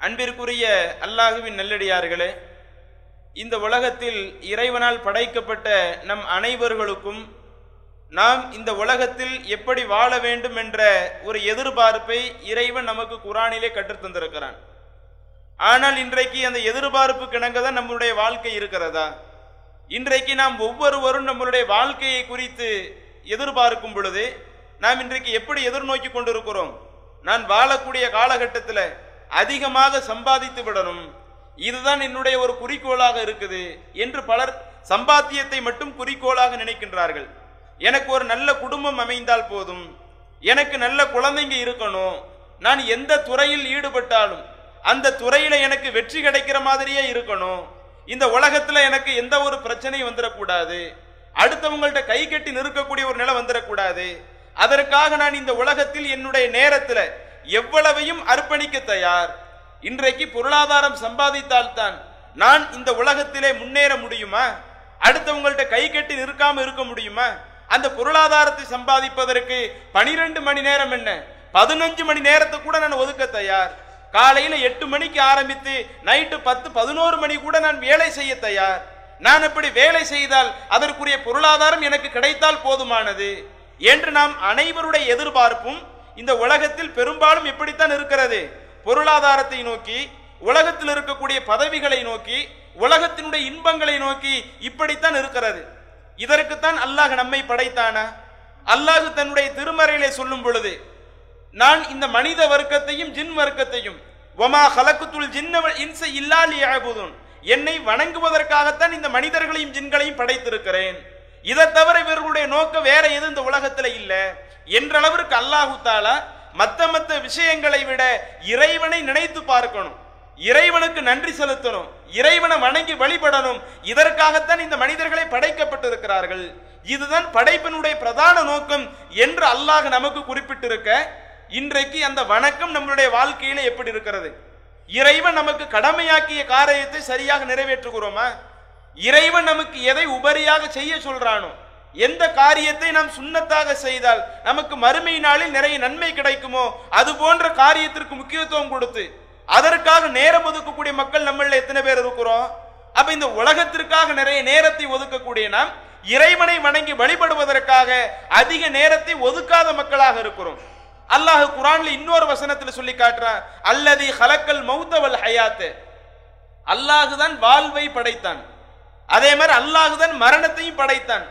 அன்பிற்குரிய அல்லாஹுவின் நல்லடியார்களே இந்த உலகத்தில் இறைவனால் படைக்கப்பட்ட நம் அனைவர்களுக்கும் நாம் இந்த உலகத்தில் எப்படி வாழ வேண்டும் என்ற ஒரு எதிர்பார்ப்பை இறைவன் நமக்கு குரானிலே கற்றுத்தந்திருக்கிறான் ஆனால் இன்றைக்கு அந்த எதிர்பார்ப்பு கிணங்க தான் நம்மளுடைய வாழ்க்கை இருக்கிறதா? இன்றைக்கு நாம் ஒவ்வொருவரும் நம்மளுடைய வாழ்க்கையை குறித்து எதிர்பார்க்கும் பொழுது நாம் இன்றைக்கு எப்படி எதிர்நோக்கி கொண்டிருக்கிறோம்? நான் வாழக்கூடிய காலகட்டத்தில் அதிகமாக சம்பாதித்து விடணும். இதுதான் என்னுடைய ஒரு குறிக்கோளாக இருக்குது என்று பலர் சம்பாத்தியத்தை மட்டும் குறிக்கோளாக நினைக்கின்றார்கள். எனக்கு ஒரு நல்ல குடும்பம் அமைந்தால் போதும். எனக்கு நல்ல குழந்தைங்க இருக்கணும். நான் எந்த துறையில் ஈடுபட்டாலும் அந்த துறையில எனக்கு வெற்றி கிடைக்கிற மாதிரியே இருக்கணும். இந்த உலகத்துல எனக்கு எந்த ஒரு பிரச்சனையும் வந்துடக்கூடாது அடுத்தவங்கள்ட்ட கை கட்டி நிற்கக்கூடிய ஒரு நிலை வந்துடக்கூடாது அதற்காக நான் இந்த உலகத்தில் என்னுடைய நேரத்தில் எவ்வளவையும் அர்ப்பணிக்க தயார். இன்றைக்கு பொருளாதாரம் சம்பாதித்தால்தான் நான் இந்த உலகத்திலே முன்னேற முடியுமா? அடுத்தவங்கள்ட்ட கை கட்டி நிற்காம இருக்க முடியுமா? அந்த பொருளாதாரத்தை சம்பாதிப்பதற்கு பனிரெண்டு மணி நேரம் என்ன? பதினஞ்சு மணி நேரத்தை கூட நான் ஒதுக்க தயார். காலையில எட்டு மணிக்கு ஆரம்பித்து நைட்டு பத்து பதினோரு மணி கூட நான் வேலை செய்ய தயார். நான் அப்படி வேலை செய்தால் அதற்குரிய பொருளாதாரம் எனக்கு கிடைத்தால் போதுமானது. என்று நாம் அனைவருடைய எதிர்பார்ப்பும் இந்த உலகத்தில் பெரும்பாலும் இப்படித்தான் இருக்கிறது. பொருளாதாரத்தை நோக்கி உலகத்தில் இருக்கக்கூடிய பதவிகளை நோக்கி உலகத்தினுடைய இன்பங்களை நோக்கி இப்படித்தான் இருக்கிறது. இதற்குத்தான் அல்லாஹ் நம்மை படைத்தானா. அல்லாஹ் தன்னுடைய திருமறையிலே சொல்லும் பொழுது நான் இந்த மனித வர்க்கத்தையும் ஜின் வர்க்கத்தையும் ஒமா ஹலக்குத்துள் ஜின்ன இன்ச இல்லாலி என்னை வணங்குவதற்காகத்தான் இந்த மனிதர்களையும் ஜின்களையும் படைத்திருக்கிறேன். இதை தவிர இவர்களுடைய நோக்கம் வேற எதுவும் இந்த உலகத்துல இல்ல. என்ற அளவிற்கு அல்லாஹு தாலா மத்த மத்த விஷயங்களை விட இறைவனை நினைத்து பார்க்கணும். இறைவனுக்கு நன்றி செலுத்தணும். இறைவனை வணங்கி வழிபடணும். இதற்காகத்தான் இந்த மனிதர்களை படைக்கப்பட்டிருக்கிறார்கள். இதுதான் படைப்பினுடைய பிரதான நோக்கம் என்று அல்லாஹ் நமக்கு குறிப்பிட்டிருக்க இன்றைக்கு அந்த வணக்கம் நம்மளுடைய வாழ்க்கையில எப்படி இருக்கிறது? இறைவன் நமக்கு கடமையாக்கிய காரியத்தை சரியாக நிறைவேற்றுகிறோமா? இறைவன் நமக்கு எதை உபரியாக செய்ய சொல்றானோ எந்த காரியத்தை நாம் சுண்ணத்தாக செய்தால் நமக்கு மறுமை நாளில் நிறைய நன்மை கிடைக்குமோ அது போன்ற காரியத்திற்கு முக்கியத்துவம் கொடுத்து அதற்காக நேரம் ஒதுக்கக்கூடிய மக்கள் நம்மள எத்தனை பேர் இருக்கிறோம்? அப்ப இந்த உலகத்திற்காக நிறைய நேரத்தை ஒதுக்கக்கூடிய நாம் இறைவனை வணங்கி வழிபடுவதற்காக அதிக நேரத்தை ஒதுக்காத மக்களாக இருக்கிறோம். அல்லாஹ் குரான்ல இன்னொரு வசனத்தில் சொல்லி காட்டுறான் அல்லதி ஹலக்கல் மௌத்தவல் ஹயாத்து. அல்லாஹு தான் வாழ்வை படைத்தான். அதே மாதிரி அல்லாஹுதான் மரணத்தையும் படைத்தான்.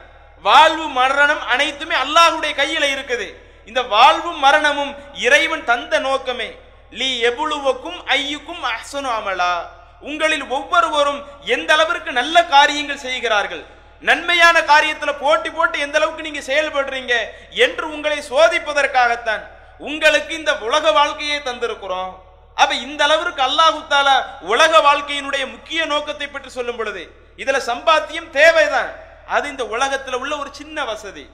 வாழ்வு மரணம் அனைத்துமே அல்லாஹுடைய கையில இருக்குது. இந்த வாழ்வும் மரணமும் இறைவன் தந்த நோக்கமே. லீ எபுழுவக்கும் ஐயுக்கும் அஹ்சனு அமலா. உங்களில் ஒவ்வொருவரும் எந்த அளவிற்கு நல்ல காரியங்கள் செய்கிறார்கள் நன்மையான காரியத்துல போட்டி போட்டு எந்த அளவுக்கு நீங்க செயல்படுறீங்க என்று உங்களை சோதிப்பதற்காகத்தான் உங்களுக்கு இந்த உலக வாழ்க்கையை தந்திருக்கிறோம். அப்ப இந்த அளவிற்கு அல்லாஹு தாலா உலக வாழ்க்கையினுடைய முக்கிய நோக்கத்தை பற்றி சொல்லும் பொழுது இதுல சம்பாத்தியம் தேவைதான். அது இந்த உலகத்துல உள்ள ஒரு சின்ன வசதி.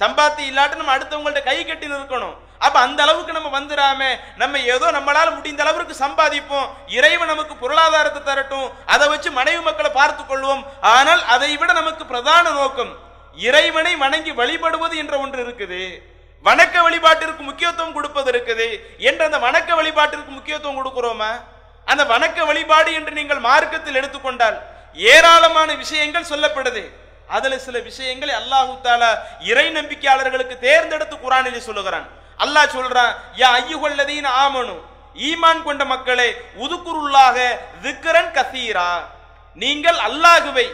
சம்பாத்தி இல்லாட்டி நம்ம அடுத்தவங்கள்ட்ட கை கட்டி நிற்கணும். அப்ப அந்த அளவுக்கு நம்ம வந்துடாம நம்ம ஏதோ நம்மளால முடிந்த அளவுக்கு சம்பாதிப்போம். இறைவன் நமக்கு பொருளாதாரத்தை தரட்டும். அதை வச்சு மனைவி மக்களை பார்த்து கொள்வோம். ஆனால் அதை விட நமக்கு பிரதான நோக்கம் இறைவனை வணங்கி வழிபடுவது என்ற ஒன்று இருக்குது. வணக்க வழிபாட்டிற்கு முக்கியத்துவம் கொடுப்பது இருக்குது. என்ற அந்த வணக்க வழிபாட்டிற்கு முக்கியத்துவம் கொடுக்கிறோமா? அந்த வணக்க வழிபாடு என்று நீங்கள் மார்க்கத்தில் எடுத்துக்கொண்டால் ஏராளமான விஷயங்கள் சொல்லப்படுது. அதுல சில விஷயங்களை அல்லாஹு தாலா இறை நம்பிக்கையாளர்களுக்கு தேர்ந்தெடுத்து குரானிலே சொல்லுகிறான். அல்லாஹ் சொல்றான் யா ஐயுகொள்ளதீன் ஆமனு ஈமான் கொண்ட மக்களை உதுக்குருள்ளாக திக்கரன் கசீரா. நீங்கள் அல்லாஹுவை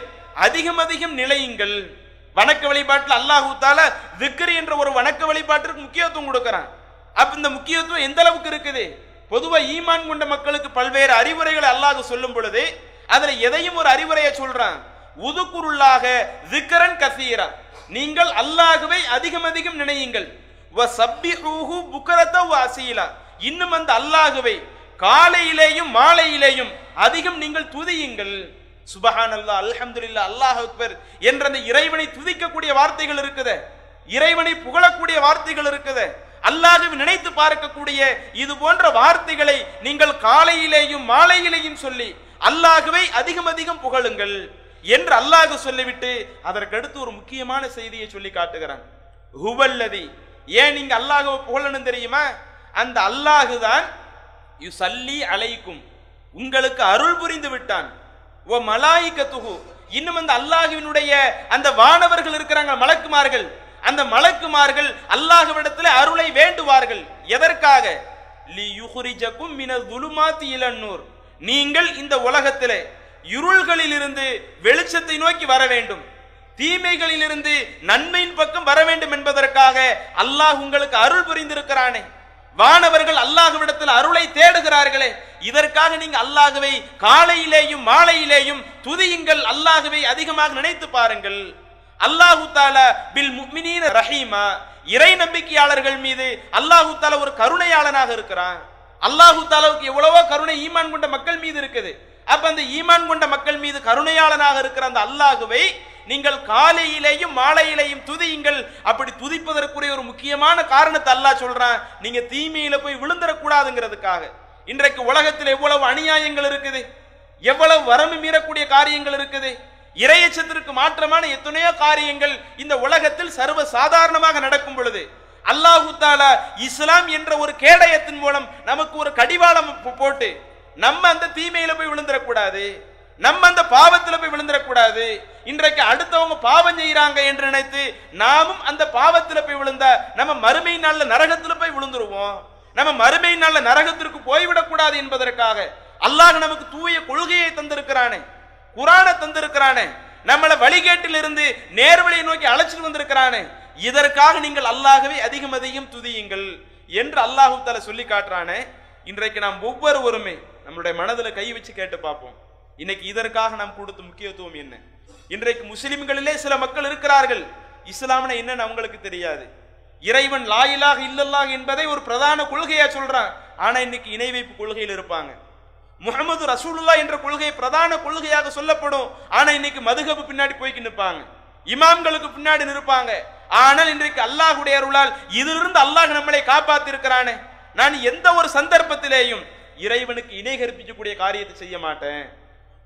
அதிகம் அதிகம் நிலையுங்கள். வணக்க வழிபாட்டில் அல்லாஹு தால திக்ரு என்ற ஒரு வணக்க வழிபாட்டிற்கு முக்கியத்துவம் கொடுக்கிறான். அப்ப இந்த முக்கியத்துவம் எந்த அளவுக்கு இருக்குது? பொதுவா ஈமான் கொண்ட மக்களுக்கு பல்வேறு அறிவுரைகளை அல்லாஹ் சொல்லும் பொழுது அதுல எதையும் ஒரு அறிவுரையை சொல்றான். உதுக்குருள்ளாக திக்கரன் கசீரா. நீங்கள் அல்லாஹுவை அதிகம் அதிகம் நினையுங்கள். இன்னும் அந்த அல்லாஹுவை காலையிலேயும் மாலையிலேயும் அதிகம் நீங்கள் துதியுங்கள். சுபஹான் அல்லா அல்ஹம்துல்லா அல்லாஹ் அக்பர் என்ற அந்த இறைவனை துதிக்கக்கூடிய வார்த்தைகள் இருக்குது. இறைவனை புகழக்கூடிய வார்த்தைகள் இருக்குது. அல்லாஹுவை நினைத்து பார்க்கக்கூடிய இது போன்ற வார்த்தைகளை நீங்கள் காலையிலேயும் மாலையிலேயும் சொல்லி அல்லாஹுவை அதிகம் அதிகம் புகழுங்கள் என்று அல்லாஹ் சொல்லிவிட்டு அதற்கடுத்து ஒரு முக்கியமான செய்தியை சொல்லி காட்டுகிறான். ஹுவல்லதி. ஏன் நீங்க அல்லாஹ் புகழணும் தெரியுமா? அந்த அல்லாஹு தான் யு சல்லி அலைக்கும். உங்களுக்கு அருள் புரிந்து விட்டான். ஓ மலாய்க்க துகு இன்னும் அந்த அல்லாஹுவினுடைய அந்த வானவர்கள் இருக்கிறாங்க மலக்குமார்கள். அந்த மலக்குமார்கள் அல்லாஹுவிடத்தில் அருளை வேண்டுவார்கள். எதற்காக? லி யுஹ்ரிஜக்கும் மின துலுமாத்தி இளநூர் நீங்கள் இந்த உலகத்திலே இருள்களிலிருந்து வெளிச்சத்தை நோக்கி வர வேண்டும். தீமைகளிலிருந்து நன்மையின் பக்கம் வர வேண்டும் என்பதற்காக அல்லாஹ் உங்களுக்கு அருள் புரிந்திருக்கிறானே. வானவர்கள் அல்லாஹுவிடத்தில் அருளை தேடுகிறார்களே. இதற்காக நீங்க அல்லாஹுவை காலையிலேயும் மாலையிலேயும் துதியுங்கள். அல்லாஹுவை அதிகமாக நினைத்து பாருங்கள். அல்லாஹு தால பில் முக்மினீன ரஹீமா இறை நம்பிக்கையாளர்கள் மீது அல்லாஹு தால ஒரு கருணையாளனாக இருக்கிறான். அல்லாஹு தாலாவுக்கு எவ்வளவோ கருணை ஈமான் கொண்ட மக்கள் மீது இருக்குது. அப்ப அந்த ஈமான் கொண்ட மக்கள் மீது கருணையாளனாக இருக்கிற அந்த அல்லாஹுவை நீங்கள் காலையிலேயும் மாலையிலேயும் துதியுங்கள். அப்படி துதிப்பதற்குரிய ஒரு முக்கியமான காரணத்தை அல்லாஹ் சொல்றான். நீங்க தீமையில போய் விழுந்துடக்கூடாதுங்கிறதுக்காக. இன்றைக்கு உலகத்தில் எவ்வளவு அநியாயங்கள் இருக்குது. எவ்வளவு வரம்பு மீறக்கூடிய காரியங்கள் இருக்குது. இறையச்சத்திற்கு மாற்றமான எத்தனையோ காரியங்கள் இந்த உலகத்தில் சர்வ சாதாரணமாக நடக்கும் பொழுது அல்லாஹு தாலா இஸ்லாம் என்ற ஒரு கேடயத்தின் மூலம் நமக்கு ஒரு கடிவாளம் போட்டு நம்ம அந்த தீமையில போய் விழுந்துடக்கூடாது நம்ம அந்த பாவத்தில் போய் விழுந்துடக்கூடாது இன்றைக்கு அடுத்தவங்க பாவம் செய்யறாங்க என்று நினைத்து நாமும் அந்த பாவத்தில் போய் விழுந்தா நம்ம மறுமை நாளில் நரகத்தில் போய் விழுந்துருவோம். நம்ம மறுமை நாளில் நரகத்திற்கு போய்விடக்கூடாது என்பதற்காக அல்லாஹ் நமக்கு தூய கொள்கையை தந்திருக்கிறானே. குரானை தந்திருக்கிறானே. நம்மளை வழிகேட்டில் இருந்து நேர்வழியை நோக்கி அழைச்சிட்டு வந்திருக்கிறானே. இதற்காக நீங்கள் அல்லாகவே அதிகம் அதிகம் துதியுங்கள் என்று அல்லாஹு தஆலா சொல்லி காட்டுறானே. இன்றைக்கு நாம் ஒவ்வொருவருமே நம்மளுடைய மனதில் கை வச்சு கேட்டு பார்ப்போம். இன்னைக்கு இதற்காக நாம் கொடுத்த முக்கியத்துவம் என்ன? இன்றைக்கு முஸ்லிம்களிலே சில மக்கள் இருக்கிறார்கள். இஸ்லாம்னா என்னன்னு அவங்களுக்கு தெரியாது. இறைவன் லாயிலாக இல்லல்லாக என்பதை ஒரு பிரதான கொள்கையா சொல்றான். ஆனா இன்னைக்கு இணை வைப்பு கொள்கையில் இருப்பாங்க. முகமது ரசூலுல்லா என்ற கொள்கை பிரதான கொள்கையாக சொல்லப்படும். ஆனா இன்னைக்கு மதுகபு பின்னாடி போய்க்கு நிற்பாங்க. இமாம்களுக்கு பின்னாடி நிற்பாங்க. ஆனால் இன்றைக்கு அல்லாஹுடைய அருளால் இதிலிருந்து அல்லாஹ் நம்மளை காப்பாத்திருக்கிறானே. நான் எந்த ஒரு சந்தர்ப்பத்திலேயும் இறைவனுக்கு இணை கற்பிக்கக்கூடிய காரியத்தை செய்ய மாட்டேன்.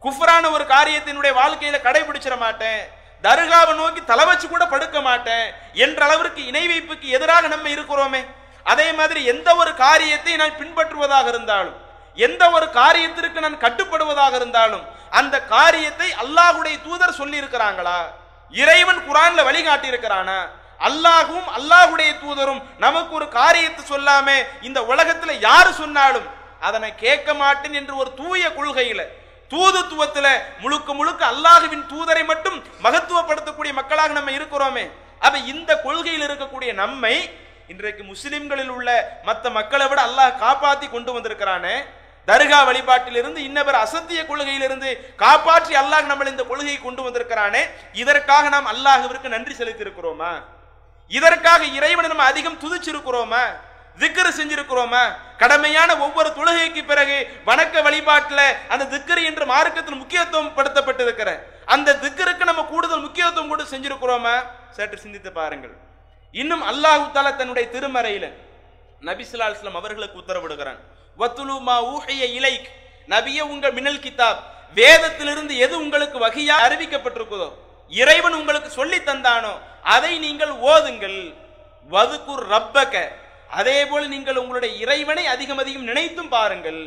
குஃப்ரான ஒரு காரியத்தினுடைய வாழ்க்கையில கடைபிடிச்சிட மாட்டேன். தர்காவை நோக்கி தலை வச்சு கூட படுக்க மாட்டேன். என்ற அளவிற்கு இணை வைப்புக்கு எதிராக நம்ம இருக்கிறோமே. அதே மாதிரி எந்த ஒரு காரியத்தை நான் பின்பற்றுவதாக இருந்தாலும் எந்த ஒரு காரியத்திற்கு நான் கட்டுப்படுவதாக இருந்தாலும் அந்த காரியத்தை அல்லாஹுடைய தூதர் சொல்லி இருக்கிறாங்களா இறைவன் குரான்ல வழிகாட்டி இருக்கிறானா அல்லாஹும் அல்லாஹ்வுடைய தூதரும் நமக்கு ஒரு காரியத்தை சொல்லாமே இந்த உலகத்துல யாரு சொன்னாலும் அதனை கேட்க மாட்டேன் என்று ஒரு தூய கொள்கையில தூதுத்துவத்துல முழுக்க முழுக்க அல்லாஹுவின் தூதரை மட்டும் மகத்துவப்படுத்தக்கூடிய மக்களாக நம்ம இருக்கிறோமே. அப்ப இந்த கொள்கையில் இருக்கக்கூடிய நம்மை இன்றைக்கு முஸ்லிம்களில் உள்ள மற்ற மக்களை விட அல்லாஹ் காப்பாத்தி கொண்டு வந்திருக்கிறானே தர்கா வழிபாட்டிலிருந்து இன்னவர் அசத்திய கொள்கையிலிருந்து காப்பாற்றி அல்லாஹ் நம்மளை இந்த கொள்கையை கொண்டு வந்திருக்கிறானே இதற்காக நாம் அல்லாஹுவிற்கு நன்றி செலுத்தியிருக்கிறோமா? இதற்காக இறைவனை நம்ம அதிகம் துதிச்சிருக்கிறோமா? திக்கரு செஞ்சிருக்கிறோமா? கடமையான ஒவ்வொரு தொழுகைக்கு பிறகு வணக்க வழிபாட்டுல அந்த திக்கரு என்ற மார்க்கத்தில் முக்கியத்துவம் படுத்தப்பட்டிருக்கிற அந்த திக்கருக்கு நம்ம கூடுதல் முக்கியத்துவம் கூட செஞ்சிருக்கிறோமா? சற்று சிந்தித்து பாருங்கள். இன்னும் அல்லாஹு தாலா தன்னுடைய திருமறையில நபி ஸல்லல்லாஹு அவர்களுக்கு உத்தரவிடுகிறான். வத்துலு மா ஊஹிய இலைக். நபிய உங்கள் மினல் கிதாப் வேதத்திலிருந்து எது உங்களுக்கு வகையா அறிவிக்கப்பட்டிருக்குதோ இறைவன் உங்களுக்கு சொல்லி தந்தானோ அதை நீங்கள் ஓதுங்கள். வதுக்குர் ரப்பக. அதே போல் நீங்கள் உங்களுடைய இறைவனை அதிகம் அதிகம் நினைத்தும் பாருங்கள்.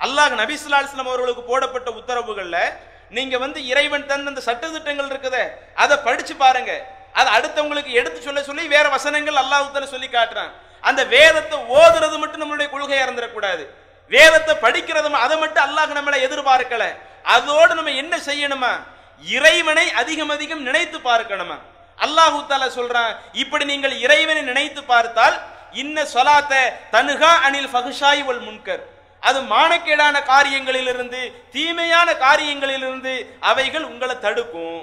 அல்லாஹ் நபி ஸல்லல்லாஹு அவர்களுக்கு போடப்பட்ட உத்தரவுகள்ல நீங்க வந்து இறைவன் தந்த அந்த சட்டதிட்டங்கள் இருக்குத அதை படிச்சு பாருங்க. அதை அடுத்தவங்களுக்கு எடுத்து சொல்ல சொல்லி வேற வசனங்கள் அல்லாஹ் சொல்லி காட்டுறான். அந்த வேதத்தை ஓதுறது மட்டும் நம்மளுடைய கொள்கையா இருந்துடக்கூடாது வேதத்தை படிக்கிறது அதை மட்டும் அல்லாஹ் நம்மளை எதிர்பார்க்கல. அதோடு நம்ம என்ன செய்யணுமா? இறைவனை அதிகம் அதிகம் நினைத்து பார்க்கணுமா? அல்லாஹு தால சொல்றான் இப்படி நீங்கள் இறைவனை நினைத்து பார்த்தால் இன்ன சொலாத்த தனுகா அனில் ஃபகுஷாய் ஒல் முன்கர். அது மானக்கேடான காரியங்களிலிருந்து தீமையான காரியங்களிலிருந்து அவைகள் உங்களை தடுக்கும்.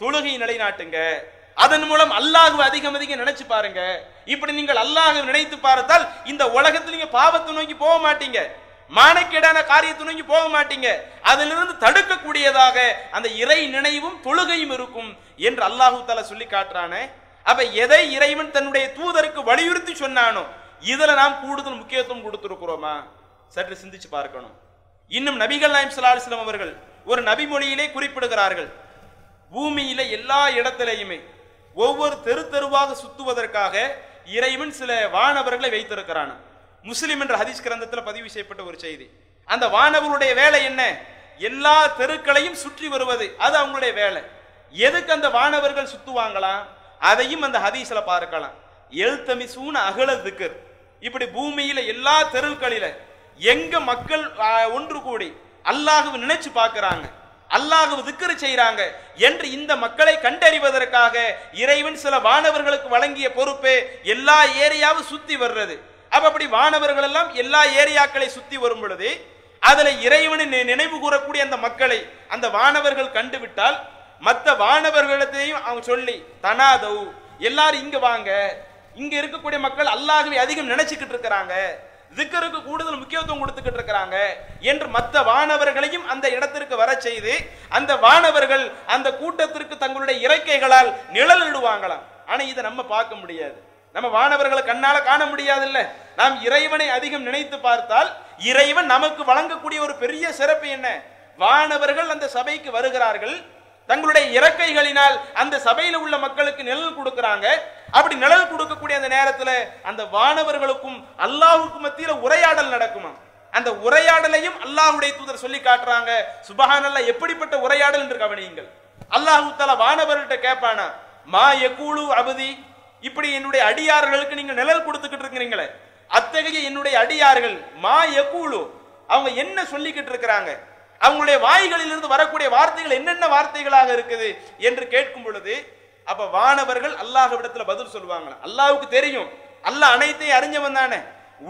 தொழுகை நிலைநாட்டுங்க. அதன் மூலம் அல்லாஹுவை அதிகம் அதிகம் நினைச்சு பாருங்க. இப்படி நீங்கள் அல்லாஹ் நினைத்து பார்த்தால் இந்த உலகத்தில் நீங்க பாவத்தை நோக்கி போக மாட்டீங்க. மானக்கேடான காரியத்தை நோக்கி போக மாட்டீங்க. அதிலிருந்து தடுக்கக்கூடியதாக அந்த இறை நினைவும் தொழுகையும் இருக்கும் என்று அல்லாஹு தாலா சொல்லி காட்டுறானே. அப்ப எதை இறைவன் தன்னுடைய தூதருக்கு வலியுறுத்தி சொன்னானோ இதுல நாம் கூடுதல் முக்கியத்துவம் கொடுத்திருக்கிறோமா? சற்று சிந்திச்சு பார்க்கணும். இன்னும் நபிகள் நாயம் ஸல்லல்லாஹு அவர்கள் ஒரு நபிமொழியிலே குறிப்பிடுகிறார்கள். பூமியில எல்லா இடத்திலையுமே ஒவ்வொரு தெரு தெருவாக சுத்துவதற்காக இறைவன் சில வானவர்களை வைத்திருக்கிறான். முஸ்லிம் என்ற ஹதீஸ் கிரந்தத்தில் பதிவு செய்யப்பட்ட ஒரு செய்தி. அந்த வானவருடைய வேலை என்ன? எல்லா தெருக்களையும் சுற்றி வருவது. அது அவங்களுடைய வேலை. எதுக்கு அந்த வானவர்கள் சுத்துவாங்களாம் அதையும் அந்த ஹதீஸில் பார்க்கலாம். எழுத்தமிசூன் அகல திக்கர் இப்படி பூமியில எல்லா தெருக்களில எங்க மக்கள் ஒன்று கூடி அல்லாஹுவை நினைச்சு பார்க்குறாங்க. அல்லாஹு திக்கரு செய்கிறாங்க என்று இந்த மக்களை கண்டறிவதற்காக இறைவன் சில வானவர்களுக்கு வழங்கிய பொறுப்பே எல்லா ஏரியாவும் சுத்தி வர்றது. அப்ப அப்படி வானவர்கள் எல்லாம் எல்லா ஏரியாக்களை சுத்தி வரும் பொழுது அதுல இறைவனை நினைவு கூறக்கூடிய அந்த மக்களை அந்த வானவர்கள் கண்டுவிட்டால் மற்ற வானவர்களிடத்தையும் அவங்க சொல்லி தனாதவு எல்லாரும் இங்க வாங்க. இங்க இருக்கக்கூடிய மக்கள் அல்லாஹ்வை அதிகம் நினைச்சுக்கிட்டு இருக்கிறாங்க. திக்கருக்கு கூடுதல் முக்கியத்துவம் கொடுத்துக்கிட்டு இருக்கிறாங்க என்று மற்ற வானவர்களையும் அந்த இடத்திற்கு வர செய்து அந்த வானவர்கள் அந்த கூட்டத்திற்கு தங்களுடைய இறக்கைகளால் நிழலிடுவாங்களாம். ஆனா இதை நம்ம பார்க்க முடியாது. நம்ம வானவர்களை கண்ணால காண முடியாது இல்ல நாம் இறைவனை அதிகம் நினைத்து பார்த்தால் இறைவன் நமக்கு வழங்கக்கூடிய ஒரு பெரிய சிறப்பு என்ன? வானவர்கள் அந்த சபைக்கு வருகிறார்கள் தங்களுடைய இறக்கைகளினால் அந்த சபையில் உள்ள மக்களுக்கு நிழல் கொடுக்கிறாங்க அப்படி நிழல் கொடுக்கக்கூடிய அந்த நேரத்துல அந்த வானவர்களுக்கும் அல்லாஹுக்கு மத்தியில உரையாடல் நடக்குமா அந்த உரையாடலையும் அல்லாஹுடைய தூதர் சொல்லி காட்டுறாங்க. சுபஹானல்லா எப்படிப்பட்ட உரையாடல் என்று கவனியுங்கள் அல்லாஹ் தலா வானவர்கிட்ட கேட்பானா மா யகூலு அபதி. இப்படி என்னுடைய அடியார்களுக்கு நீங்க நிழல் கொடுத்துக்கிட்டு இருக்கிறீங்களே. அத்தகைய என்னுடைய அடியார்கள் மா யகூலு. அவங்க என்ன சொல்லிக்கிட்டு இருக்கிறாங்க? அவங்களுடைய வாய்களிலிருந்து வரக்கூடிய வார்த்தைகள் என்னென்ன வார்த்தைகளாக இருக்குது? என்று கேட்கும் பொழுது அப்ப வானவர்கள் அல்லாஹ்விடத்துல பதில் சொல்லுவாங்களா? அல்லாவுக்கு தெரியும். அல்லாஹ் அனைத்தையும் அறிஞ்சவன் தானே.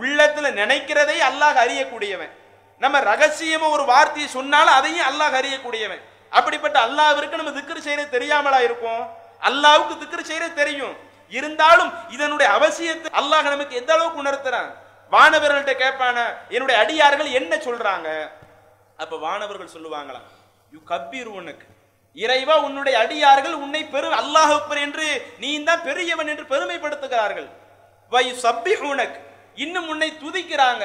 உள்ளத்துல நினைக்கிறதை அல்லாஹ் அறியக்கூடியவன். நம்ம ரகசியமா ஒரு வார்த்தையை சொன்னாலும் அதையும் அல்லாஹ் அறியக்கூடியவன். அப்படிப்பட்ட அல்லாவிற்கு நம்ம திக்கர் செய்யறது தெரியாமலா இருக்கும்? அல்லாவுக்கு திக்கர் செய்யறது தெரியும். இருந்தாலும் இதனுடைய அவசியத்தை அல்லாஹ் நமக்கு எந்த அளவுக்கு உணர்த்துறான்? வானவர்கள்ட்ட கேட்பான? என்னுடைய அடியார்கள் என்ன சொல்றாங்க? அப்ப வானவர்கள் சொல்லுவாங்களாம் யூ கப்பீர் உனக்கு. இறைவா உன்னுடைய அடியார்கள் உன்னை பெரு அல்லாஹ் என்று நீ தான் பெரியவன் என்று பெருமைப்படுத்துகிறார்கள். வை சப்பி உனக் இன்னும் உன்னை துதிக்கிறாங்க.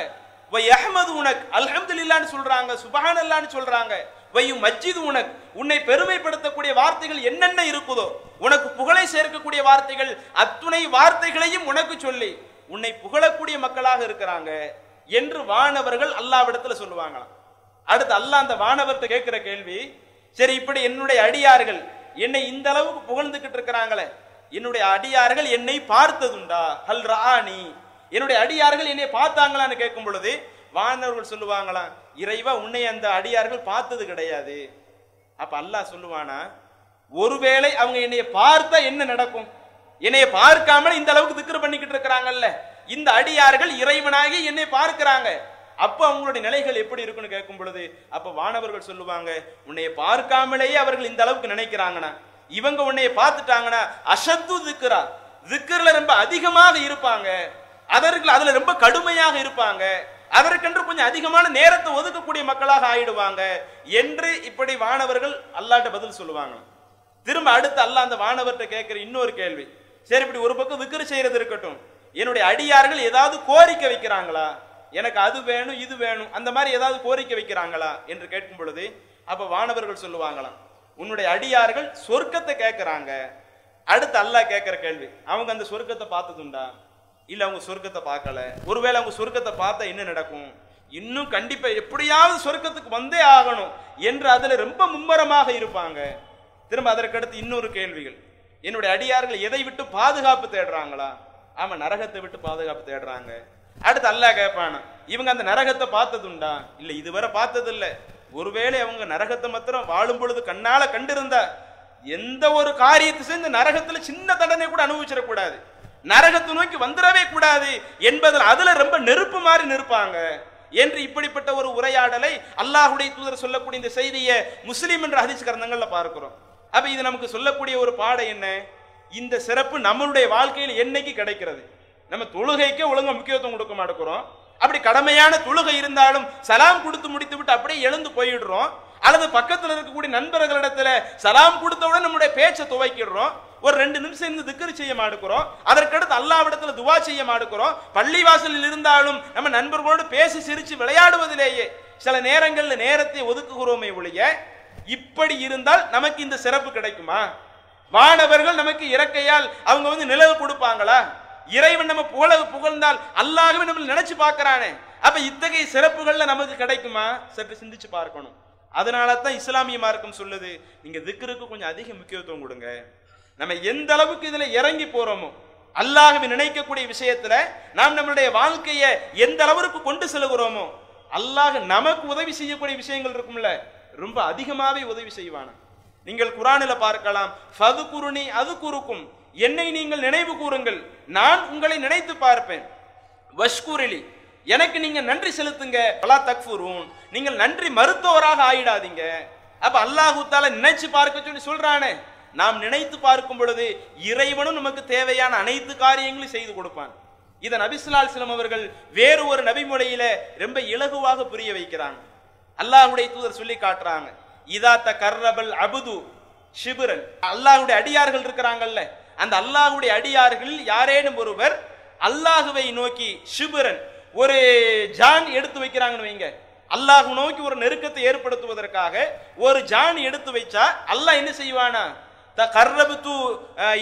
வை அஹமது உனக் அல்ஹம்துலில்லான்னு சொல்றாங்க சுபஹானல்லான்னு சொல்றாங்க. வையும் மஜ்ஜிது உனக் உன்னை பெருமைப்படுத்தக்கூடிய வார்த்தைகள் என்னென்ன இருக்குதோ உனக்கு புகழை சேர்க்கக்கூடிய வார்த்தைகள் அத்துணை வார்த்தைகளையும் உனக்கு சொல்லி உன்னை புகழக்கூடிய மக்களாக இருக்கிறாங்க என்று வானவர்கள் அல்லாவிடத்துல சொல்லுவாங்களாம். அடுத்து அல்லாஹ் அந்த வானவர்கிட்ட கேட்கிற கேள்வி சரி இப்படி என்னுடைய அடியார்கள் என்னை இந்த அளவுக்கு புகழ்ந்துகிட்டு இருக்கிறாங்களே என்னுடைய அடியார்கள் என்னை பார்த்ததுண்டா? ஹல் ராணி என்னுடைய அடியார்கள் என்னை பார்த்தாங்களான்னு கேட்கும் பொழுது வானவர்கள் சொல்லுவாங்களாம் இறைவா உன்னை அந்த அடியார்கள் பார்த்தது கிடையாது. அப்ப அல்லாஹ் சொல்லுவானா ஒருவேளை அவங்க என்னைய பார்த்தா என்ன நடக்கும்? என்னைய பார்க்காமல் இந்த அளவுக்கு திக்ரு பண்ணிக்கிட்டு இருக்கிறாங்கல்ல இந்த அடியார்கள் இறைவனாகி என்னை பார்க்கிறாங்க. அப்ப அவங்களுடைய நிலைகள் எப்படி இருக்குன்னு கேட்கும் பொழுது அப்ப வானவர்கள் சொல்லுவாங்க உன்னைய பார்க்காமலேயே அவர்கள் இந்த அளவுக்கு நினைக்கிறாங்கன்னா இவங்க உன்னைய பார்த்துட்டாங்கன்னா அசத்து திக்கிறா திக்ர்ல ரொம்ப அதிகமாக இருப்பாங்க. அதற்கு அதுல ரொம்ப கடுமையாக இருப்பாங்க. அதற்கென்று கொஞ்சம் அதிகமான நேரத்தை ஒதுக்கக்கூடிய மக்களாக ஆயிடுவாங்க. என்று இப்படி வானவர்கள் அல்லாட்ட பதில் சொல்லுவாங்க. திரும்ப அடுத்து அல்ல அந்த வானவர்கிட்ட கேட்கிற இன்னொரு கேள்வி. சரி இப்படி ஒரு பக்கம் விக்கிரி செய்யறது இருக்கட்டும். என்னுடைய அடியார்கள் ஏதாவது கோரிக்கை வைக்கிறாங்களா? எனக்கு அது வேணும் இது வேணும் அந்த மாதிரி ஏதாவது கோரிக்கை வைக்கிறாங்களா என்று கேட்கும் பொழுது அப்ப வானவர்கள் சொல்லுவாங்களாம் உன்னுடைய அடியார்கள் சொர்க்கத்தை கேட்குறாங்க. அடுத்து அல்லாஹ் கேட்கிற கேள்வி அவங்க அந்த சொர்க்கத்தை பார்த்ததுண்டா? இல்ல அவங்க சொர்க்கத்தை பார்க்கல. ஒருவேளை அவங்க சொர்க்கத்தை பார்த்தா என்ன நடக்கும்? இன்னும் கண்டிப்பா எப்படியாவது சொர்க்கத்துக்கு வந்தே ஆகணும் என்று அதுல ரொம்ப மும்மரமாக இருப்பாங்க. திரும்ப அதற்கடுத்து இன்னொரு கேள்விகள் என்னுடைய அடியார்கள் எதை விட்டு பாதுகாப்பு தேடுறாங்களா? ஆமா நரகத்தை விட்டு பாதுகாப்பு தேடுறாங்க. அடுத்து அல்லாஹ் கேட்பானா இவங்க அந்த நரகத்தை பார்த்ததுண்டா? இல்லை இதுவரை பார்த்ததில்லை. ஒருவேளை அவங்க நரகத்தை மாத்திரம் வாழும் பொழுது கண்ணால கண்டிருந்தா எந்த ஒரு காரியத்தை செஞ்சு நரகத்துல சின்ன தண்டனை கூட அனுபவிச்சிடக்கூடாது. நரகத்தை நோக்கி வந்துடவே கூடாது என்பதில் அதுல ரொம்ப நெருப்பு மாதிரி நிற்பாங்க. என்று இப்படிப்பட்ட ஒரு உரையாடலை அல்லாஹுடைய தூதர் சொல்லக்கூடிய இந்த செய்தியை முஸ்லீம் என்ற ஹதீஸ் கிரந்தங்கள்ல பார்க்கிறோம். அப்ப இது நமக்கு சொல்லக்கூடிய ஒரு பாடம் என்ன? இந்த சிறப்பு நம்மளுடைய வாழ்க்கையில் என்னைக்கு கிடைக்கிறது? நம்ம தொழுகைக்கே ஒழுங்க முக்கியத்துவம் கொடுக்க மாட்டேங்கிறோம். அப்படி கடமையான தொழுகை இருந்தாலும் சலாம் கொடுத்து முடித்து விட்டு அப்படியே எழுந்து போயிடுறோம். அல்லது பக்கத்தில் இருக்கக்கூடிய நண்பர்களிடத்துல சலாம் கொடுத்தவுடன் நம்முடைய பேச்சை துவைக்கிடுறோம் ஒரு ரெண்டு நிமிஷம் இருந்து திக்கரி செய்ய மாட்டுக்கிறோம் அதற்கடுத்து அல்லாவிடத்துல துவா செய்ய மாட்டுக்கிறோம் பள்ளிவாசலில் இருந்தாலும் நம்ம நண்பர்களோடு பேசி சிரித்து விளையாடுவதிலேயே சில நேரங்களில் நேரத்தை ஒதுக்குகிறோமே ஒழிய இப்படி இருந்தால் நமக்கு இந்த சிறப்பு கிடைக்குமா? வானவர்கள் நமக்கு இறக்கையால் அவங்க வந்து நிழல் கொடுப்பாங்களா? இறைவன் நம்ம புகழ புகழ்ந்தால் அல்லாகவே நம்மளை நினைச்சு பார்க்கறானே. அப்ப இத்தகைய சிறப்புகள்ல நமக்கு கிடைக்குமா? சற்று சிந்திச்சு பார்க்கணும். அதனால தான் இஸ்லாமிய மார்க்கம் சொல்லுது நீங்க திக்ருக்கு கொஞ்சம் அதிக முக்கியத்துவம் கொடுங்க. நம்ம எந்த அளவுக்கு இதுல இறங்கி போறோமோ அல்லாகவே நினைக்கக்கூடிய விஷயத்துல நாம் நம்மளுடைய வாழ்க்கையை எந்த அளவுக்கு கொண்டு செல்கிறோமோ அல்லாஹ் நமக்கு உதவி செய்யக்கூடிய விஷயங்கள் இருக்கும்ல ரொம்ப அதிகமாகவே உதவி செய்வான நீங்கள் குரானில் பார்க்கலாம் ஃபது குருணி அது குறுக்கும் என்னை நீங்கள் நினைவு கூறுங்கள். நான் உங்களை நினைத்து பார்ப்பேன். வஷ்கூரிலி எனக்கு நீங்க நன்றி செலுத்துங்க. பலா தக்ஃபுரூன் நீங்கள் நன்றி மருத்துவராக ஆயிடாதீங்க. அப்ப அல்லாஹூத்தால நினைச்சு பார்க்க சொல்லி சொல்றானே. நாம் நினைத்து பார்க்கும் பொழுது இறைவனும் நமக்கு தேவையான அனைத்து காரியங்களையும் செய்து கொடுப்பான். இதை நபிசுலால் சிலம் அவர்கள் வேறு ஒரு நபிமுறையில ரொம்ப இலகுவாக புரிய வைக்கிறாங்க. அல்லாஹுடைய தூதர் சொல்லி காட்டுறாங்க. இதாத்த கர்ரபல் அபுது ஷிபுரன். அல்லாஹுடைய அடியார்கள் இருக்கிறாங்கல்ல அந்த அல்லாஹ்வுடைய அடியார்களில் யாரேனும் ஒருவர் அல்லாஹுவை நோக்கி ஷிபுரன் ஒரு ஜான் எடுத்து வைக்கிறாங்கன்னு வைங்க. அல்லாஹ் நோக்கி ஒரு நெருக்கத்தை ஏற்படுத்துவதற்காக ஒரு ஜான் எடுத்து வச்சா அல்லாஹ் என்ன செய்வானா? த கர்ரபுத்து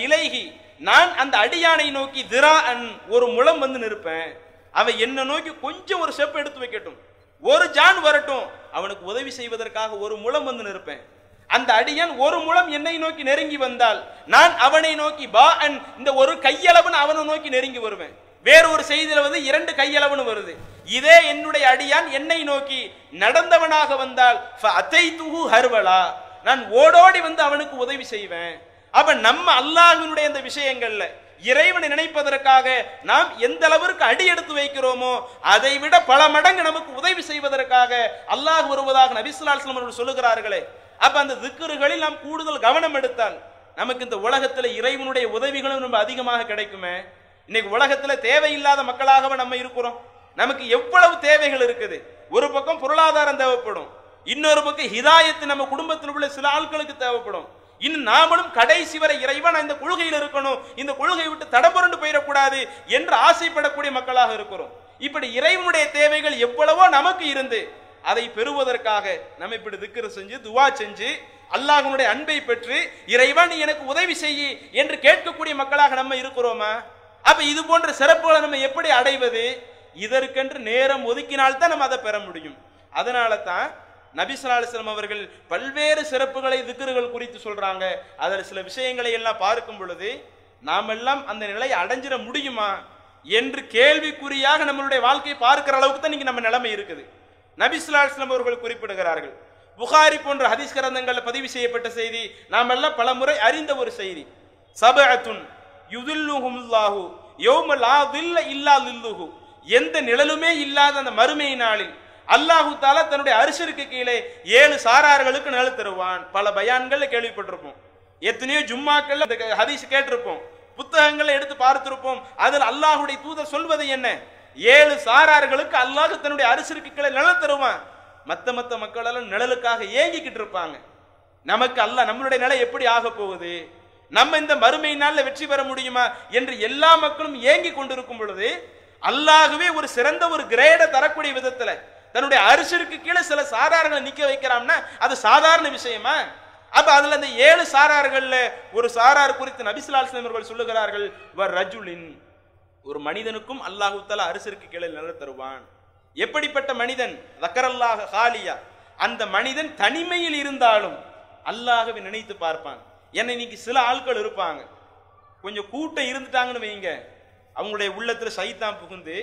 இலைகி நான் அந்த அடியானை நோக்கி திரா அன் ஒரு முழம் வந்து நிற்பேன். அவன் என்னை நோக்கி கொஞ்சம் ஒரு ஸ்டெப் எடுத்து வைக்கட்டும். ஒரு ஜான் வரட்டும். அவனுக்கு உதவி செய்வதற்காக ஒரு முழம் வந்து நிற்பேன். அந்த அடியான் ஒரு முழம் என்னை நோக்கி நெருங்கி வந்தால் நான் அவனை நோக்கி பா அன் இந்த ஒரு கையளவுன்னு அவனை நோக்கி நெருங்கி வருவேன். வேற ஒரு செய்தியில் வந்து இரண்டு கையளவுன்னு வருது. இதே என்னுடைய அடியான் என்னை நோக்கி நடந்தவனாக வந்தால் அத்தைத்துஹு ஹர்வலா நான் ஓடோடி வந்து அவனுக்கு உதவி செய்வேன். அப்ப நம்ம அல்லாஹினுடைய இந்த விஷயங்கள்ல இறைவனை நினைப்பதற்காக நாம் எந்த அளவிற்கு அடி எடுத்து வைக்கிறோமோ அதை விட பல மடங்கு நமக்கு உதவி செய்வதற்காக அல்லாஹ் வருவதாக நபிசுல்லாஸ்லம் அவர்கள் சொல்லுகிறார்களே அப்ப அந்த திக்குறுகளில் நாம் கூடுதல் கவனம் எடுத்தால் நமக்கு இந்த உலகத்துல இறைவனுடைய உதவிகளும் ரொம்ப அதிகமாக கிடைக்குமே. இன்னைக்கு உலகத்துல தேவையில்லாத மக்களாகவே நம்ம இருக்கிறோம். நமக்கு எவ்வளவு தேவைகள் இருக்குது. ஒரு பக்கம் பொருளாதாரம் தேவைப்படும். இன்னொரு பக்கம் ஹிதாயத்து நம்ம குடும்பத்தில் உள்ள சில ஆட்களுக்கு தேவைப்படும். இன்னும் நாமளும் கடைசி வரை இறைவன் இந்த கொள்கையில் இருக்கணும். இந்த கொள்கையை விட்டு தடம்புரண்டு போயிடக்கூடாது என்று ஆசைப்படக்கூடிய மக்களாக இருக்கிறோம். இப்படி இறைவனுடைய தேவைகள் எவ்வளவோ நமக்கு இருந்து அதை பெறுவதற்காக நம்ம இப்படி திக்கிற செஞ்சு துவா செஞ்சு அல்லாஹனுடைய அன்பை பெற்று இறைவன் நீ எனக்கு உதவி செய்யி என்று கேட்கக்கூடிய மக்களாக நம்ம இருக்கிறோமா? அப்ப இது போன்ற சிறப்புகளை நம்ம எப்படி அடைவது? இதற்கென்று நேரம் ஒதுக்கினால்தான் நம்ம அதை பெற முடியும். அதனால தான் நபிசலாலிஸ்லம் அவர்கள் பல்வேறு சிறப்புகளை திக்கர்கள் குறித்து சொல்றாங்க. அதில் சில விஷயங்களை எல்லாம் பார்க்கும் பொழுது நாமெல்லாம் அந்த நிலையை அடைஞ்சிட முடியுமா? என்று கேள்விக்குறியாக நம்மளுடைய வாழ்க்கையை பார்க்கிற அளவுக்கு தான் இன்னைக்கு நம்ம நிலைமை இருக்குது. நபிஸ்லாஸ்லம் அவர்கள் குறிப்பிடுகிறார்கள். புகாரி போன்ற ஹதீஸ் கிரந்தங்களில் பதிவு செய்யப்பட்ட செய்தி நாம் எல்லாம் பல முறை அறிந்த ஒரு செய்தி. சபஅத்துன் யுதில்லுஹுமுல்லாஹு யௌம லா தில்ல இல்லா லில்லுஹு எந்த நிழலுமே இல்லாத அந்த மறுமை நாளில் அல்லாஹு தாலா தன்னுடைய அரிசருக்கு கீழே ஏழு சாரார்களுக்கு நிழல் தருவான். பல பயான்கள்ல கேள்விப்பட்டிருப்போம். எத்தனையோ ஜும்மாக்கள் ஹதீஸ் கேட்டிருப்போம். புத்தகங்களை எடுத்து பார்த்திருப்போம். அதில் அல்லாஹுடைய தூதர் சொல்வது என்ன? ஏழு சாரார்களுக்கு அல்லாஹ் தன்னுடைய அரிசருக்கு கீழே நிழல் தருவான். மத்த மத்த மக்கள் எல்லாம் நிழலுக்காக ஏங்கிக்கிட்டு இருப்பாங்க. நமக்கு அல்ல நம்மளுடைய நிலை எப்படி ஆக போகுது? நம்ம இந்த மறுமை வெற்றி பெற முடியுமா என்று எல்லா மக்களும் ஏங்கி கொண்டிருக்கும் பொழுது அல்லாகவே ஒரு சிறந்த ஒரு கிரேடை தரக்கூடிய விதத்துல தன்னுடைய அரிசிற்கு கீழே சில சாரார்களை நிக்க வைக்கிறான்னா அது சாதாரண விஷயமா? அப்ப அதுல அந்த ஏழு சாரார்கள்ல ஒரு சாரார் குறித்து நபிசுலால் அவர்கள் சொல்லுகிறார்கள் வர் ரஜுலின் ஒரு மனிதனுக்கும் அல்லாஹு தலா அரசிற்கு கீழே நிழல் தருவான். எப்படிப்பட்ட மனிதன்? தக்கரல்லாக ஹாலியா. அந்த மனிதன் தனிமையில் இருந்தாலும் அல்லாஹ்வை நினைத்து பார்ப்பான். ஏன்னா இன்னைக்கு சில ஆட்கள் இருப்பாங்க. கொஞ்சம் கூட்டம் இருந்துட்டாங்கன்னு வைங்க. அவங்களுடைய உள்ளத்தில் சைத்தான் புகுந்து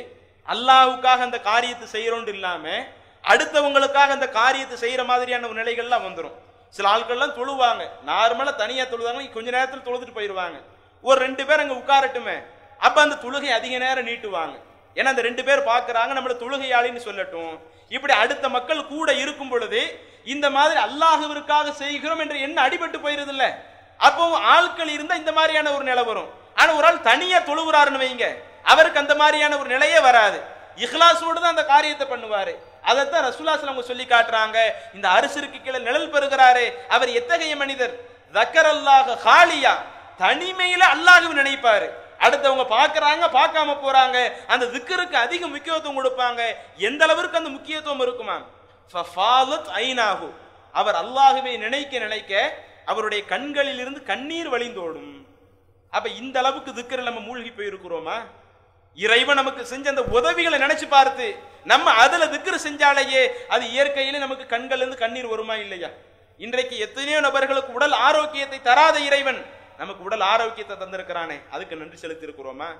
அல்லாஹுக்காக அந்த காரியத்தை செய்யறோண்டு இல்லாமல் அடுத்தவங்களுக்காக அந்த காரியத்தை செய்கிற மாதிரியான ஒரு நிலைகள்லாம் வந்துடும் சில ஆட்கள்லாம் தொழுவாங்க. நார்மலாக தனியாக தொழுவாங்க கொஞ்ச நேரத்தில் தொழுதுட்டு போயிடுவாங்க ஒரு ரெண்டு பேர் அங்கே உட்காரட்டுமே. அப்ப அந்த தொழுகை அதிக நேரம் நீட்டுவாங்க. ஏன்னா அந்த ரெண்டு பேர் பார்க்கறாங்க நம்மள தொழுகையாளின்னு சொல்லட்டும். இப்படி அடுத்த மக்கள் கூட இருக்கும் பொழுது இந்த மாதிரி அல்லாஹுவிற்காக செய்கிறோம் என்ற எண்ணம் அடிபட்டு போயிருது இல்ல அப்போ ஆட்கள் இருந்தா இந்த மாதிரியான ஒரு நிலை வரும். ஆனா ஒரு ஆள் தனியா தொழுகிறாருன்னு வைங்க அவருக்கு அந்த மாதிரியான ஒரு நிலையே வராது. இஹ்லாஸோடு தான் அந்த காரியத்தை பண்ணுவாரு. அதைத்தான் ரசூலாஸ்லாம் அவங்க சொல்லி காட்டுறாங்க. இந்த அரசருக்கு கீழே நிழல் பெறுகிறாரு அவர் எத்தகைய மனிதர்? தக்கர் அல்லாஹ் ஹாலியா தனிமையில அல்லாஹ்வை நினைப்பாரு. அடுத்தவங்க பார்க்குறாங்க பார்க்காம போகிறாங்க அந்த திக்கருக்கு அதிக முக்கியத்துவம் கொடுப்பாங்க. எந்த அளவிற்கு அந்த முக்கியத்துவம் இருக்குமா ஃபஃபாலத் அவர் அல்லாஹுவை நினைக்க நினைக்க அவருடைய கண்களில் இருந்து கண்ணீர் வழிந்தோடும். அப்ப இந்த அளவுக்கு திக்கரை நம்ம மூழ்கி போயிருக்கிறோமா? இறைவன் நமக்கு செஞ்ச அந்த உதவிகளை நினைச்சு பார்த்து நம்ம அதுல திக்கர் செஞ்சாலேயே அது இயற்கையிலே நமக்கு கண்கள் இருந்து கண்ணீர் வருமா இல்லையா? இன்றைக்கு எத்தனையோ நபர்களுக்கு உடல் ஆரோக்கியத்தை தராத இறைவன் நமக்கு உடல் ஆரோக்கியத்தை தந்திருக்கிறானே அதுக்கு நன்றி செலுத்தியிருக்கிறோமா?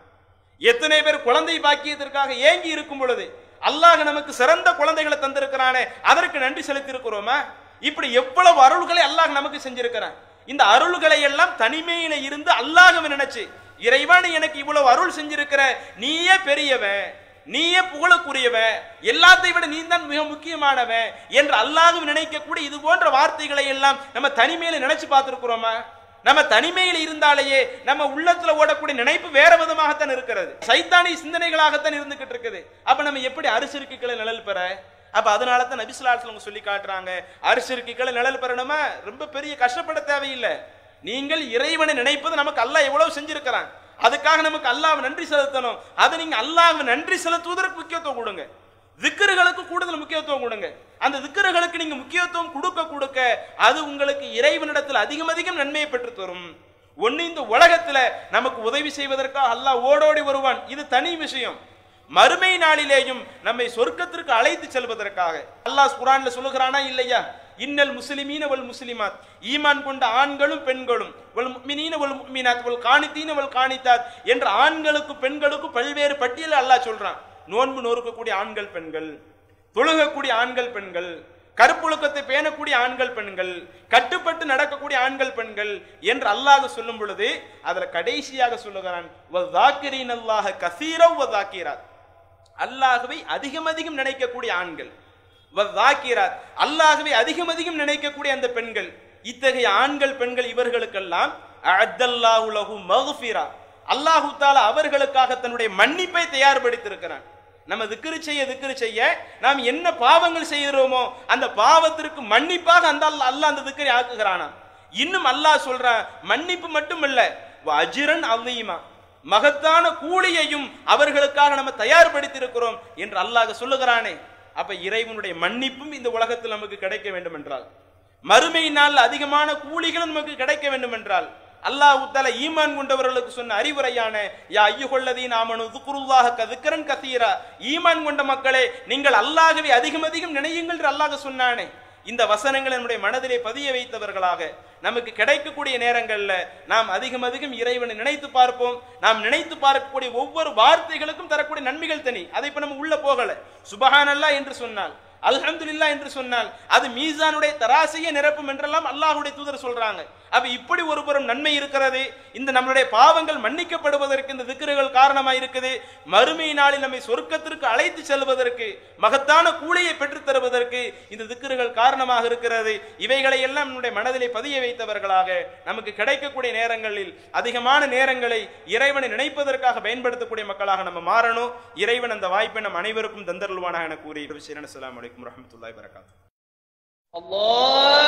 எத்தனை பேர் குழந்தை பாக்கியத்திற்காக ஏங்கி இருக்கும் பொழுது அல்லாஹ் நமக்கு சிறந்த குழந்தைகளை தந்திருக்கிறானே அதற்கு நன்றி செலுத்தியிருக்கிறோமா? இப்படி எவ்வளவு அருள்களை அல்லாஹ் நமக்கு செஞ்சிருக்கிறான். இந்த அருள்களை எல்லாம் தனிமையில இருந்து அல்லாஹ்வை நினைச்சு இறைவன் எனக்கு இவ்வளவு அருள் செஞ்சிருக்கிற நீயே பெரியவன் நீயே புகழக்குரியவன் எல்லாத்தை விட நீ தான் மிக முக்கியமானவன் என்று அல்லாஹும் நினைக்கக்கூடிய இது போன்ற வார்த்தைகளை எல்லாம் நம்ம தனிமையில நினைச்சு பார்த்திருக்கிறோமா? நம்ம தனிமையில் இருந்தாலேயே நம்ம உள்ளத்துல ஓடக்கூடிய நினைப்பு வேற விதமாகத்தான் இருக்கிறது. சைத்தானி சிந்தனைகளாகத்தான் இருந்துகிட்டு இருக்குது. அப்ப நம்ம எப்படி அரிசிருக்குகளை நிழல் பெற? அப்ப அதனால தான் நபிசுலாசலம் சொல்லி காட்டுறாங்க அரிசிருக்குகளை நிழல் பெறணுமா? ரொம்ப பெரிய கஷ்டப்பட தேவையில்லை. நீங்கள் இறைவனை நினைப்பது நமக்கு அல்லாஹ் எவ்வளவு செஞ்சிருக்கிறான். அதுக்காக நமக்கு அல்லாஹ் நன்றி செலுத்தணும். அதை நீங்க அல்லாஹ் நன்றி செலுத்துவதற்கு முக்கியத்துவம் கொடுங்க. திக்கர்களுக்கு கூடுதல் முக்கியத்துவம் கொடுங்க. அந்த திக்கர்களுக்கு நீங்க முக்கியத்துவம் கொடுக்க கொடுக்க அது உங்களுக்கு இறைவனிடத்தில் அதிகம் அதிகம் நன்மையை பெற்று தரும். ஒன்று இந்த உலகத்துல நமக்கு உதவி செய்வதற்காக அல்லாஹ் ஓடோடி வருவான். இது தனி விஷயம். மறுமை நாளிலேயும் நம்மை சொர்க்கத்திற்கு அழைத்து செல்வதற்காக. அல்லாஹ் குரான்ல சொல்லுகிறானா இல்லையா? இன்னல் முஸ்லிமீன வல் முஸ்லிமாத். ஈமான் கொண்ட ஆண்களும் பெண்களும் வல் முக்மினீன வல் முக்மினாத் வல் காணித்தீன வல் காணித்தாத் என்ற ஆண்களுக்கு பெண்களுக்கு பல்வேறு பட்டியலை அல்லாஹ் சொல்றான். நோன்பு நொறுக்கக்கூடிய ஆண்கள் பெண்கள். தொழுகக்கூடிய ஆண்கள் பெண்கள். கருப்புழுக்கத்தை பேணக்கூடிய ஆண்கள் பெண்கள். கட்டுப்பட்டு நடக்கக்கூடிய ஆண்கள் பெண்கள் என்று அல்லாஹ் சொல்லும் பொழுது அதுல கடைசியாக சொல்லுகிறான் வதாக்கிரீன் அல்லாஹ கசீரவ் வதாக்கிராத் அல்லாஹ்வை அதிகம் அதிகம் நினைக்கக்கூடிய ஆண்கள். வதாக்கிராத் அல்லாஹ்வை அதிகம் அதிகம் நினைக்கக்கூடிய அந்த பெண்கள். இத்தகைய ஆண்கள் பெண்கள் இவர்களுக்கெல்லாம் அத்தல்லாஹு லஹு அல்லாஹு தாலா அவர்களுக்காக தன்னுடைய மன்னிப்பை தயார்படுத்தியிருக்கிறான். நம்ம திக்ரு செய்ய திக்ரு செய்ய நாம் என்ன பாவங்கள் செய்கிறோமோ அந்த பாவத்திற்கு மன்னிப்பாக அந்த அல்லா அல்லாஹ் அந்த திக்கரை ஆக்குகிறானா? இன்னும் அல்லாஹ் சொல்றான் மன்னிப்பு மட்டும் இல்ல அஜிரன் அவ்வீமா மகத்தான கூலியையும் அவர்களுக்காக நம்ம தயார்படுத்தி இருக்கிறோம் என்று அல்லாஹ் சொல்லுகிறானே. அப்ப இறைவனுடைய மன்னிப்பும் இந்த உலகத்தில் நமக்கு கிடைக்க வேண்டும் என்றால் மறுமை நாள் அதிகமான கூலிகளும் நமக்கு கிடைக்க வேண்டும் என்றால் அல்லாஹுத்தல ஈமான் கொண்டவர்களுக்கு சொன்ன அறிவுரையான யா ஐயுகொள்ளதி நாமனு துக்குருல்லாக கதுக்கரன் கசீரா ஈமான் கொண்ட மக்களே நீங்கள் அல்லாகவே அதிகம் அதிகம் நினையுங்கள் என்று அல்லாஹ் சொன்னானே. இந்த வசனங்கள் நம்முடைய மனதிலே பதிய வைத்தவர்களாக நமக்கு கிடைக்கக்கூடிய நேரங்களில் நாம் அதிகம் அதிகம் இறைவனை நினைத்து பார்ப்போம். நாம் நினைத்து பார்க்கக்கூடிய ஒவ்வொரு வார்த்தைகளுக்கும் தரக்கூடிய நன்மைகள் தனி. அதை இப்போ நம்ம உள்ள போகல. சுபஹானல்லா என்று சொன்னால் அல்ஹம்துலில்லா என்று சொன்னால் அது மீசானுடைய தராசையை நிரப்பும் என்றெல்லாம் அல்லாஹுடைய தூதர் சொல்றாங்க. அப்ப இப்படி ஒரு புறம் நன்மை இருக்கிறது இந்த நம்மளுடைய பாவங்கள் மன்னிக்கப்படுவதற்கு இந்த திக்கிறுகள் காரணமா இருக்குது மறுமை நாளில் நம்மை சொர்க்கத்திற்கு அழைத்து செல்வதற்கு மகத்தான கூலியை பெற்றுத் தருவதற்கு இந்த திக்கிறுகள் காரணமாக இருக்கிறது. இவைகளை எல்லாம் நம்முடைய மனதிலே பதிய வைத்தவர்களாக நமக்கு கிடைக்கக்கூடிய நேரங்களில் அதிகமான நேரங்களை இறைவனை நினைப்பதற்காக பயன்படுத்தக்கூடிய மக்களாக நம்ம மாறணும். இறைவன் அந்த வாய்ப்பை நம் அனைவருக்கும் தந்தருள்வானாக என கூறி عليكم ورحمة الله وبركاته. الله